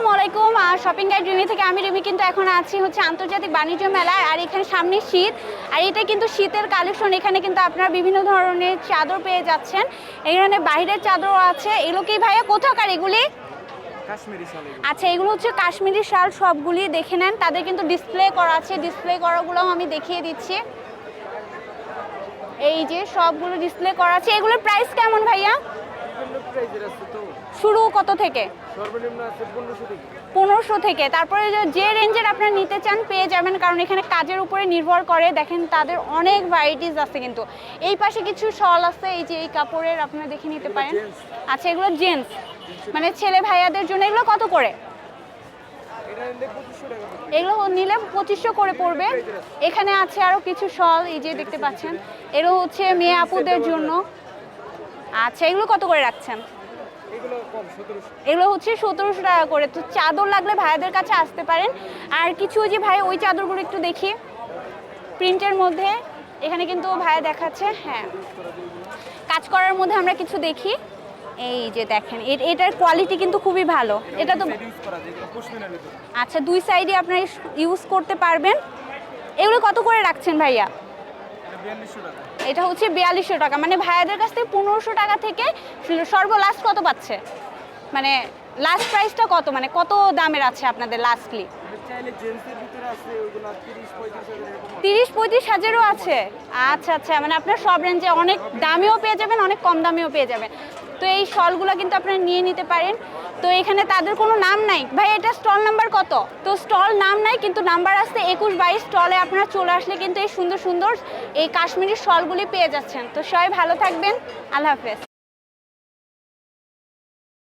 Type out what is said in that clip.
আসসালামু আলাইকুম। Shopping guide Rimi থেকে আমি রিমি কিন্তু এখন আছি হচ্ছে আন্তর্জাতিক বাণিজ্য মেলায় আর এখানে সামনে শীত। আর এটা কিন্তু শীতের কালেকশন এখানে কিন্তু আপনারা বিভিন্ন ধরনের চাদর পেয়ে যাচ্ছেন। এখানে বাইরের চাদরও আছে। এগুলো কি ভাইয়া কোথাকার এগুলি। আচ্ছা এগুলো হচ্ছে কাশ্মীরি শাল সবগুলি দেখে নেন। তাদের কিন্তু ডিসপ্লে করা আছে। ডিসপ্লে করাগুলোও আমি দেখিয়ে দিচ্ছি। এই যে সবগুলো ডিসপ্লে করা আছে। এগুলোর প্রাইস কেমন ভাইয়া বিভিন্ন প্রাইজের আছে তো শুরু কত থেকে? সর্বনিম্ন আছে পনেরোশো থেকে। তারপরে যে- রেঞ্জের আপনারা নিতে চান পেয়ে যাবেন কারণ এখানে কাজের উপরে নির্ভর করে। দেখেন তাদের অনেক ভ্যারাইটিস আছে কিন্তু। এই পাশে কিছু শল আছে এই যে এই কাপড়ের আপনারা দেখে নিতে পারেন। আচ্ছা এগুলো জেন্টস মানে ছেলে ভাইয়াদের জন্য এগুলো কত করে। এগুলো নিলে পঁচিশশো করে পড়বে। এখানে আছে আরও কিছু শল এই যে দেখতে পাচ্ছেন। এগুলো হচ্ছে মেয়ে আপুদের জন্য। আচ্ছা এগুলো কত করে রাখছেন? এগুলো হচ্ছে সতেরোশো টাকা করে। তো চাদর লাগলে ভাইয়াদের কাছে আসতে পারেন। আর কিছু ওই যে ভাই ওই চাদরগুলো একটু দেখি। প্রিন্টের মধ্যে। এখানে কিন্তু ভাইয়া দেখাচ্ছে হ্যাঁ। কাজ করার মধ্যে আমরা কিছু দেখি। এই যে দেখেন এটার কোয়ালিটি কিন্তু খুবই ভালো। এটা তো আচ্ছা দুই সাইডে আপনারা ইউজ করতে পারবেন। এগুলো কত করে রাখছেন ভাইয়া? এটা হচ্ছে বিয়াল্লিশশো টাকা। মানে ভাইয়াদের কাছ থেকে পনেরোশো টাকা থেকে সর্বলাস্ট কত পাচ্ছে? মানে লাস্ট প্রাইসটা কত? মানে কত দামের আছে আপনাদের লাস্টলি তিরিশ, পঁয়ত্রিশ হাজারও আছে। আচ্ছা আচ্ছা মানে আপনার সব রেঞ্জে অনেক দামেও পেয়ে যাবেন, অনেক কম দামেও পেয়ে যাবেন। তো এই শলগুলো কিন্তু আপনারা নিয়ে নিতে পারেন। তো এখানে তাদের কোনো নাম নাই। ভাই, এটা স্টল নাম্বার কত? তো স্টল নাম নাই, কিন্তু নাম্বার আসছে একুশ বাইশ। স্টলে আপনারা চলে আসলে কিন্তু এই সুন্দর সুন্দর এই কাশ্মীরি শলগুলি পেয়ে যাচ্ছেন। তো সবাই ভালো থাকবেন। আল্লাহ হাফেজ।